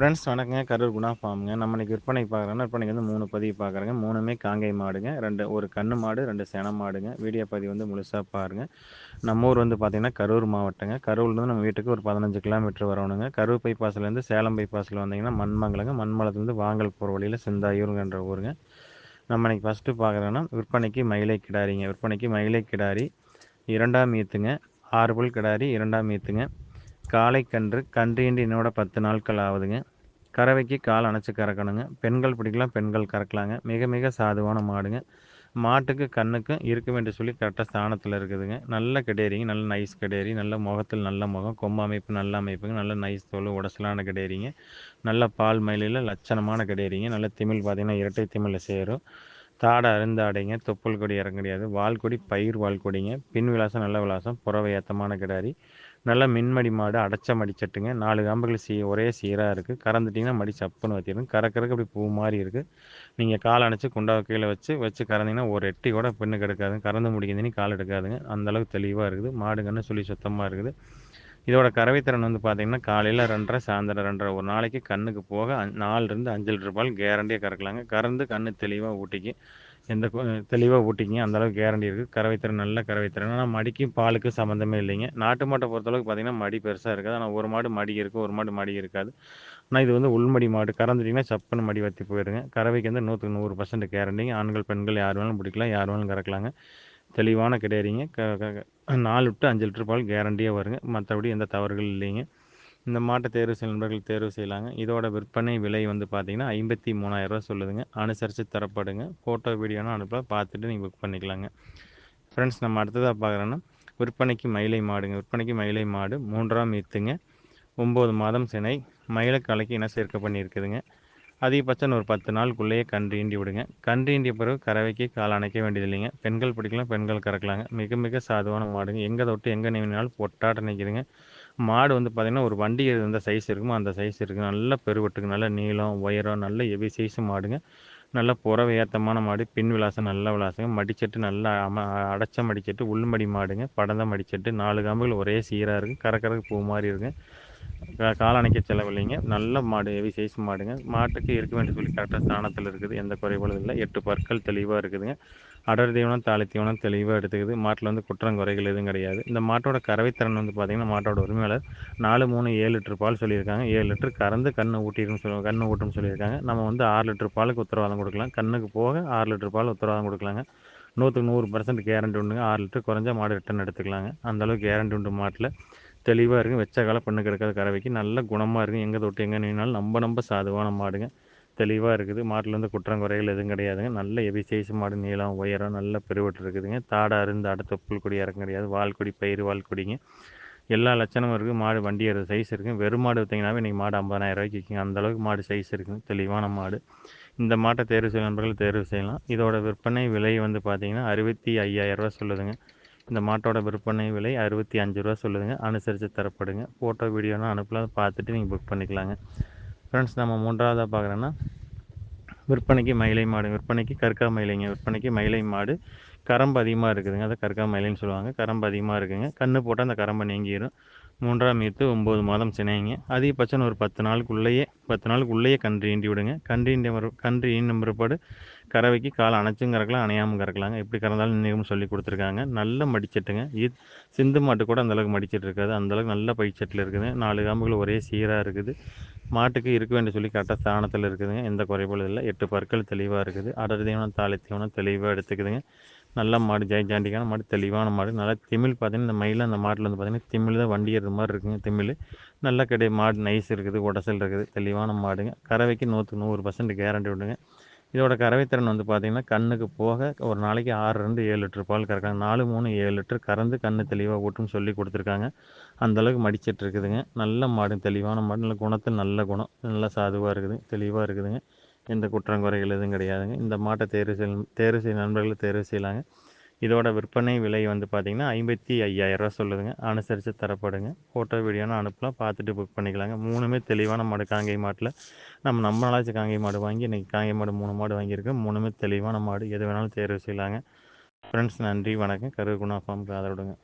Friends வணக்கங்க. கரூர் குணா ஃபார்முங்க. நம்ம இன்னைக்கு விற்பனை பார்க்குறோன்னா விற்பனைக்கு வந்து மூணு பதிவு பார்க்குறேங்க. மூணுமே காங்கை மாடுங்க. ரெண்டு ஒரு கண்ணு மாடு ரெண்டு சென மாடுங்க. வீடியோ பதிவு வந்து முழுசாக பாருங்கள் நம்ம ஊர் வந்து பார்த்திங்கன்னா கரூர் மாவட்டங்க. கரூர்லேருந்து நம்ம வீட்டுக்கு ஒரு பதினஞ்சு கிலோமீட்டர் வரணுங்க. கரூர் பைபாஸ்லேருந்து சேலம் பைபாஸில் வந்தீங்கன்னா மண்மங்கலங்க. மண்மலத்துலேருந்து வாங்கல் போகிற வழியில் சிந்தாயூருங்கன்ற ஊருங்க. நம்ம இன்னைக்கு ஃபஸ்ட்டு பார்க்குறோன்னா விற்பனைக்கு மயிலை கிடாரிங்க. விற்பனைக்கு மயிலை கிடாரி இரண்டாம் ஈத்துங்க. ஆறு புல் கிடாரி இரண்டாம் ஈத்துங்க. காளை கன்று கன்றின்றி என்னோட பத்து நாட்கள் ஆகுதுங்க. கறவைக்கு கால் அணைச்சி கறக்கணுங்க. பெண்கள் பிடிக்கலாம் பெண்கள் கறக்கலாங்க. மிக மிக சாதுவான மாடுங்க. மாட்டுக்கு கண்ணுக்கும் இருக்க வேண்டிய சொல்லி கரெக்டாக ஸ்தானத்தில் இருக்குதுங்க. நல்ல கிடையறிங்க நல்ல நைஸ் கிடையறி நல்ல முகத்தில் நல்ல முகம். கொம்ப அமைப்பு நல்ல அமைப்புங்க. நல்ல நைஸ் தோல் உடசலான கிடையறிங்க நல்ல பால் மயிலில் லட்சணமான கிடையறிங்க நல்ல திமிழ் பார்த்திங்கன்னா இரட்டை திமிழில் சேரும். தாடை அருந்தாடைங்க தொப்புள் கொடி இறங்க கிடையாது வால்கொடி பயிர் வால்கொடிங்க பின் விலாசம் நல்ல விலாசம். புறவை ஏத்தமான கிடாரி. நல்ல மின்மடி மாடு அடைச்ச மடிச்சட்டுங்க நாலு காம்புகள் சீ ஒரே சீராக இருக்குது கறந்துட்டிங்கன்னா மடி சப்புன்னு வச்சிடும் கறக்கறக்கு அப்படி பூ மாதிரி இருக்குது நீங்கள் கால் அணைச்சி குண்டாவை கீழே வச்சு வச்சு கறந்தீங்கன்னா ஒரு எட்டி கூட பெண்ணுக்கு எடுக்காதுங்க கறந்து முடிக்கிறதுனி கால் எடுக்காதுங்க. அந்தளவுக்கு தெளிவாக இருக்குது. மாடுங்கன்னு சொல்லி சுத்தமாக இருக்குது. இதோட கறவைத்திறன் வந்து பார்த்திங்கன்னா காலையில் ரெண்டரை சாயந்தரம் ரெண்டரை ஒரு நாளைக்கு கண்ணுக்கு போக நாலுலேருந்து அஞ்சு லிட்டர் பால் கேரண்டியாக கறக்கலாங்க. கறந்து கண்ணு தெளிவாக ஊட்டிக்கு எந்த தெளிவாக ஊட்டிக்கிங்க அந்தளவுக்கு கேரண்டி இருக்குது கறவைத்திறன் நல்ல கறவைத்திறன். ஆனால் மடிக்கும் பாலுக்கு சம்மந்தமே இல்லைங்க. நாட்டு மாட்டை பொறுத்தளவுக்கு பார்த்திங்கன்னா மடி பெருசாக இருக்காது. ஆனால் ஒரு மாடு மடி இருக்குது ஒரு மாடு மடி இருக்காது. ஆனால் இது வந்து உள்மடி மாடு கறந்துட்டிங்கன்னா சப்புன்னு மடி வற்றி போயிடுங்க. கறவைக்கு வந்து நூற்றுக்கு நூறு பர்சன்ட் கேரண்டிங்க ஆண்கள் பெண்கள் யார் வேணாலும் பிடிக்கலாம் யார் வேணாலும் கறக்கலாங்க. தெளிவான கிடையாதுங்க. க நாலு லிட்டர் அஞ்சு லிட்டர் பால் கேரண்டியாக வருங்க. மற்றபடி எந்த தவறுகள் இல்லைங்க. இந்த மாட்டை தேர்வு செய்ய நண்பர்கள் தேர்வு செய்யலாங்க. இதோட விற்பனை விலை வந்து பார்த்தீங்கன்னா ஐம்பத்தி மூணாயிரரூவா சொல்லுதுங்க. அனுசரித்து தரப்படுங்க. ஃபோட்டோ வீடியோனா அனுப்பலாம் பார்த்துட்டு நீங்கள் புக் பண்ணிக்கலாங்க. ஃப்ரெண்ட்ஸ் நம்ம அடுத்ததாக பார்க்குறோன்னா விற்பனைக்கு மயிலை மாடுங்க. விற்பனைக்கு மயிலை மாடு மூன்றாம் ஈத்துங்க. ஒம்பது மாதம் சினை மயிலை கலைக்கு இன சேர்க்க பண்ணியிருக்குதுங்க. அதிகபட்சம் ஒரு பத்து நாளுக்குள்ளேயே கன்று ஈண்டி விடுங்க. கன்று ஈண்டிய பிறகு கறவைக்கு கால் அணைக்க வேண்டியதில்லைங்க பெண்கள் பிடிக்கலாம் பெண்கள் கறக்கலாங்க. மிக மிக சாதுவான மாடுங்க. எங்கே தொட்டு எங்கே நிமினாலும் பொட்டாட்ட நிற்கிதுங்க மாடு வந்து பார்த்திங்கன்னா ஒரு வண்டி எந்த சைஸ் இருக்குமோ அந்த சைஸ் இருக்குது நல்ல பெருவெட்டுக்கு நல்ல நீளம் உயரம் நல்ல எவி சைஸ் மாடுங்க. நல்ல புறவை ஏத்தமான மாடு பின் விலாசம் நல்ல விலாசங்க. மடிச்சட்டு நல்லா அம அடைச்ச மடிச்சட்டு உள்மடி மாடுங்க. படந்த மடிச்சட்டு நாலு காம்புகள் ஒரே சீராக இருக்குது கறக்கறக்கு பூ மாதிரி இருக்குது காலணைக்க செலவில்லைங்க நல்ல மாடு ஹெவி சைஸ் மாடுங்க. மாட்டுக்கு இருக்க வேண்டிய சொல்லி கரெக்டாக ஸ்தானத்தில் இருக்குது. எந்த குறைபாடும் இல்லை. எட்டு பற்கள் தெளிவாக இருக்குதுங்க. அடர் தீவனம் தாலி தீவனம் தெளிவாக எடுத்துக்குது. மாட்டில் வந்து குற்றம் குறைகள் எதுவும் கிடையாது. இந்த மாட்டோட கறவைத்திறன் வந்து பார்த்திங்கன்னா மாட்டோட உரிமையாளர் நாலு மூணு ஏழு லிட்டர் பால் சொல்லியிருக்காங்க. ஏழு லிட்டர் கறந்து கண்ணு ஊட்டிருன்னு சொல்லி கண்ணு ஊட்டுன்னு சொல்லியிருக்காங்க. நம்ம வந்து ஆறு லிட்டர் பாலுக்கு உத்தரவாதம் கொடுக்கலாம். கண்ணுக்கு போக ஆறு லிட்டர் பால் உத்தரவாதம் கொடுக்கலாங்க. நூற்றுக்கு நூறு பர்சன்ட் கேரண்டி உண்டுங்க. ஆறு லிட்டர் குறைஞ்சா மாடு ரிட்டன் எடுத்துக்கலாங்க. அந்தளவுக்கு கேரண்டி உண்டு மாட்டில். தெளிவாக இருக்கும் வெச்ச கால பெண்ணு கிடக்காத கறவைக்கு நல்ல குணமாக இருக்கும் எங்கே தொட்டு எங்கே நின்னாலும் நம்ம நம்ம சாதுவான மாடுங்க. தெளிவாக இருக்குது. மாட்டிலேருந்து குற்றம் குறைகள் எதுவும் கிடையாதுங்க. நல்ல எபி சைஸ் மாடு நீளம் உயரம் நல்ல பெருவட்டு இருக்குதுங்க. தாடை அருந்து அடுத்த புல்கொடி இறக்கம் கிடையாது வால்கொடி பயிர் வால்கொடிங்க. எல்லா லட்சணமும் இருக்குது. மாடு வண்டி ஏறது சைஸ் இருக்குது வெறும் மாடு விற்றிங்கனாவே இன்றைக்கி மாடு ஐம்பதாயிரம் ரூபாய்க்கு விற்கிங்க அந்தளவுக்கு மாடு சைஸ் இருக்குது தெளிவான மாடு. இந்த மாட்டை தேர்வு செய்ய நண்பர்கள் தேர்வு செய்யலாம். இதோட விற்பனை விலை வந்து பார்த்திங்கன்னா அறுபத்தி ஐயாயிரரூவா சொல்லுதுங்க. இந்த மாட்டோட விற்பனை விலை அறுபத்தி அஞ்சு ரூபா சொல்லுதுங்க. அனுசரித்து தரப்படுங்க. ஃபோட்டோ வீடியோலாம் அனுப்பலாம். பார்த்துட்டு நீங்கள் புக் பண்ணிக்கலாங்க. ஃப்ரெண்ட்ஸ் நம்ம மூன்றாவதாக பார்க்குறோன்னா விற்பனைக்கு மயிலை மாடு விற்பனைக்கு கற்கா மயிலைங்க. விற்பனைக்கு மயிலை மாடு கரம்பு அதிகமாக இருக்குதுங்க. அதை கற்கா மயிலைன்னு சொல்லுவாங்க. கரம்பு அதிகமாக இருக்குங்க. கன்று போட்டால் அந்த கரம்பை நீங்கிடும் மூன்றாம் ஈத்து ஒம்பது மாதம் சினைங்க. அதிகபட்சம் ஒரு பத்து நாளுக்குள்ளேயே பத்து நாளுக்குள்ளேயே கன்று ஈண்டி விடுங்க கன்று ஈண்டி கன்று ஈண்டும் பிற்பாடு கறவைக்கு கால் அணைச்சும் கறக்கலாம் அணையாமல் கறக்கலாங்க. எப்படி கறந்தாலும் நினைவும் சொல்லி கொடுத்துருக்காங்க. நல்ல மடிச்சட்டுங்க. இது சிந்து மாட்டு கூட அந்தளவுக்கு மடிச்சிட்டு இருக்காது. அந்தளவுக்கு நல்ல பைச்சட்டில் இருக்குது. நாலு காம்புகள் ஒரே சீராக இருக்குது. மாட்டுக்கு இருக்க வேண்டிய சொல்லி கரெக்டாக ஸ்தானத்தில் இருக்குதுங்க. எந்த குறைபாடும் இல்லை. எட்டு பற்கள் தெளிவாக இருக்குது. அடர் தீவனம் தாலி தீவனம் தெளிவாக எடுத்துக்குதுங்க. நல்ல மாடு ஜெய் ஜாண்டிக்கான மாடு தெளிவான மாடு. நல்லா திமிழ் பார்த்தீங்கன்னா இந்த மயில அந்த மாட்டில் வந்து பார்த்தீங்கன்னா திமிழ் தான் வண்டி ஏறுற மாதிரி இருக்குங்க திமிழ். நல்ல கடை மாடு நைஸ் இருக்குது உடசல் இருக்குது தெளிவான மாடுங்க. கறவைக்கு நூற்றுக்கு நூறு பர்சன்ட் கேரண்டி விடுங்க இதோட கறவைத்திறன் வந்து பார்த்திங்கன்னா கண்ணுக்கு போக ஒரு நாளைக்கு ஆறுலேருந்து ஏழு லிட்டர் பால் கறக்காங்க நாலு மூணு ஏழு லிட்டர் கறந்து கண்ணு தெளிவாக ஊட்டுன்னு சொல்லி கொடுத்துருக்காங்க. அந்தளவுக்கு மடிச்சிட்டு இருக்குதுங்க. நல்ல மாடு தெளிவான மாடு. நல்ல குணத்தில் நல்ல குணம். நல்லா சாதுவாக இருக்குது தெளிவாக இருக்குதுங்க. எந்த குற்றம் குறைகள் எதுவும் கிடையாதுங்க. இந்த மாட்டை தேர்வு செய் தேர்வு செய்ய நண்பர்கள் தேர்வு செய்யலாங்க. இதோட விற்பனை விலை வந்து பார்த்திங்கன்னா ஐம்பத்தி ஐயாயிரரூவா சொல்லுதுங்க. அனுசரித்து தரப்படுங்க. ஃபோட்டோ வீடியோன்னு அனுப்பலாம். பார்த்துட்டு புக் பண்ணிக்கலாங்க. மூணுமே தெளிவான மாடு காங்கை மாட்டில் நம்ம நம்ம நாளாச்சு காங்கை மாடு வாங்கி இன்றைக்கி காங்கை மாடு மூணு மாடு வாங்கியிருக்கோம். மூணுமே தெளிவான மாடு எது வேணாலும் தேர்வு செய்யலாங்க. ஃப்ரெண்ட்ஸ் நன்றி வணக்கம். கருகுணா ஃபார்முக்கு ஆதரவுடுங்க.